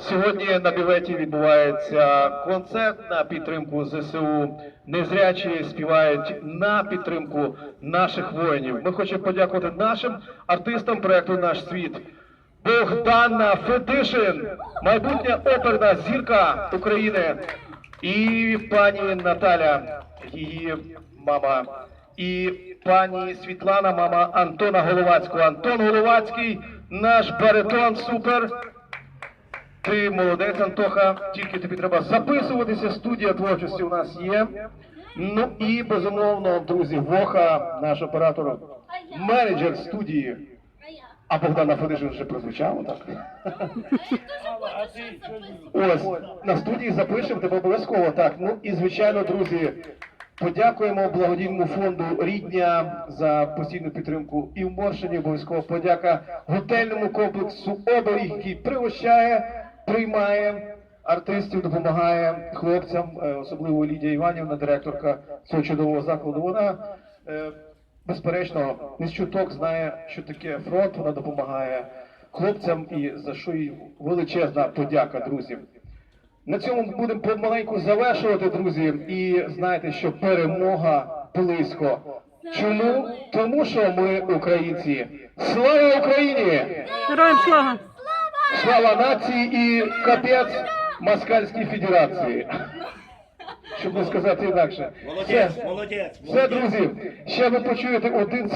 Сьогодні на бюветі відбувається концерт на підтримку ЗСУ. Незрячі співають на підтримку наших воїнів. Ми хочемо подякувати нашим артистам проекту Наш світ. Богдана Федишин, майбутня оперна зірка України, і пані Наталя, її мама, і пані Світлана, мама Антона Головацького. Антон Головацький, наш баритон, супер. Ти молодець, Антоха. Тільки тобі треба записуватися. Студія творчості у нас є. Ну і безумовно, друзі, Воха, наш оператор, менеджер студії. А? Богдана Федишин вже прозвучало, так? Ось на студії запишемо тебе обов'язково. Так, ну і звичайно, друзі, подякуємо благодійному фонду Рідня за постійну підтримку і в Моршині. Обов'язково подяка готельному комплексу Оберіг, який пригощає, приймає артистів, допомагає хлопцям, е, особливо Лідія Іванівна, директорка цього чудового закладу. Вона е, безперечно не чуток знає, що таке фронт. Вона допомагає хлопцям і за що їй величезна подяка, друзі. На цьому будемо помаленьку завершувати, друзі. І знаєте, що перемога близько. Чому? Тому що ми українці. Слава Україні! Героям слава! Слава нації і капець Москальській Федерації. Щоб не сказати інакше. Молодець, Все, молодець, все, друзі. Ще ви почуєте один з